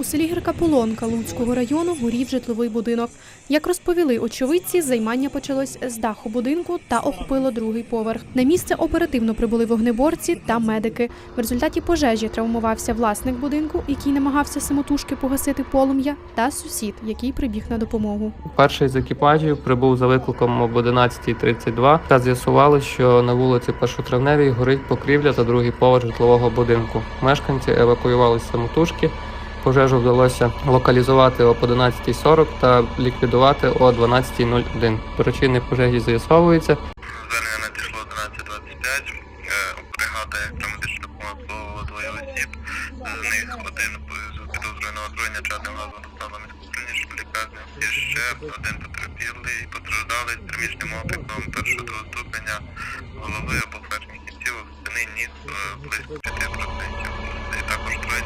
У селі Гірка Полонка Луцького району горів житловий будинок. Як розповіли очевидці, займання почалось з даху будинку та охопило другий поверх. На місце оперативно прибули вогнеборці та медики. В результаті пожежі травмувався власник будинку, який намагався самотужки погасити полум'я, та сусід, який прибіг на допомогу. Перший з екіпажів прибув за викликом об 11.32 та з'ясували, що на вулиці Першотравневій горить покрівля та другий поверх житлового будинку. Мешканці евакуювалися самотужки. Пожежу вдалося локалізувати об 11.40 та ліквідувати о 12.01. Причини пожежі з'ясовуються. Звернення надійшло 11.25. Е, Бригада електромедична допомога двоє осіб. З них один з підозрюваного отруєння чадним газом доставлено міськуправління лікарню. І ще один потерпілий постраждалий з термічним опіком першого другого ступеня голови або верхніх кінців, спини, ніс е, близько 5%. І також троє